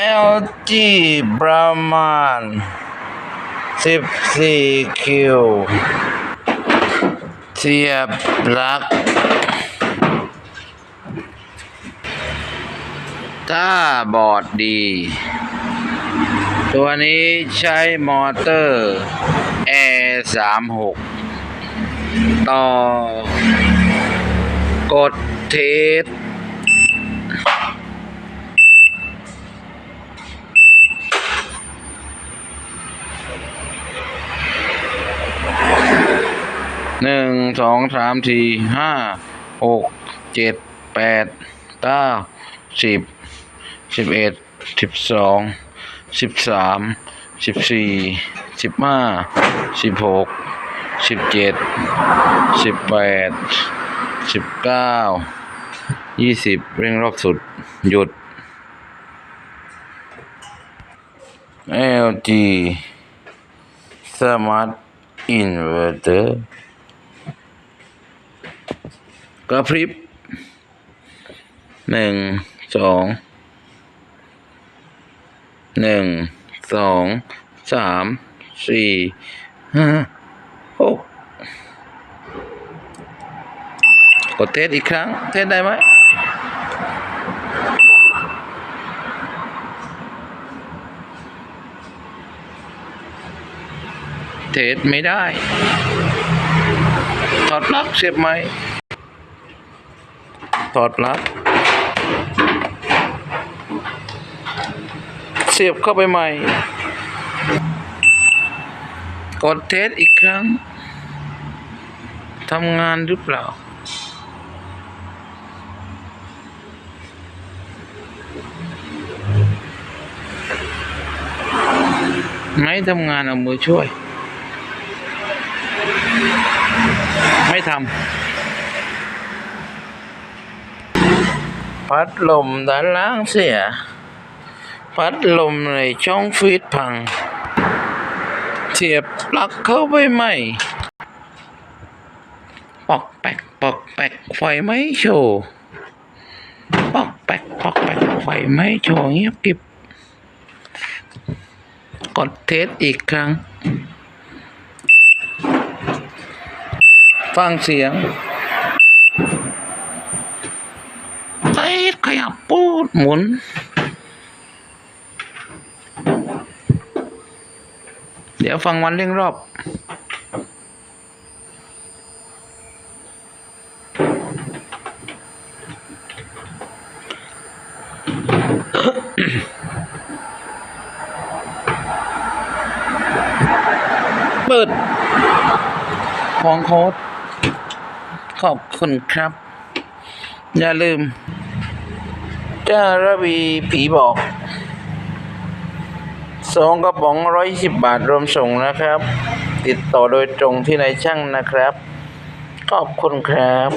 LG ประมาณสิบสี่คิว เสียบปลั๊กถ้าบอร์ดดี ตัวนี้ใช้มอเตอร์ A36 ต่อกดเทส หนึ่งสองสามสี่ห้าหกเจ็ดแปดเก้าสิบสิบเอ็ดสิบสองสิบสามสิบสี่สิบห้าสิบหกสิบเจ็ดสิบแปดสิบเก้ายี่สิบเร่งรอบสุดหยุด LG Smart Inverter กระพริบหนึ่งสองหนึ่งสองสามสี่ห้าหกกดเทสอีกครั้ง เทสได้ไหมเทสไม่ได้ ถอดปลั๊กเสียบไหม ถอดปลั๊กเสียบเข้าไปใหม่ กดเทสอีกครั้งทำงานหรือเปล่า ไม่ทำงานเอามือช่วย ไม่ทำ พัดลมด้านล่างเสีย พัดลมในช่องฟีดพัง เสียบปลั๊กเข้าไปใหม่ ปอกแปกปอกแปกไฟไม่โชว์ปอกแปกปอกแปกไฟไม่โชว์เงียบกิบ กดเทสอีกครั้ง ฟังเสียงเอ้ยข ยับปูดหมุน เดี๋ยวฟังวันเร่งรอบเปิด ของโค้ดขอบคุณครับ อย่าลืม จ้าระวีผีบอกสองกระป๋องร้อยสิบบาทรวมส่งนะครับ ติดต่อโดยตรงที่นายช่างนะครับ ขอบคุณครับ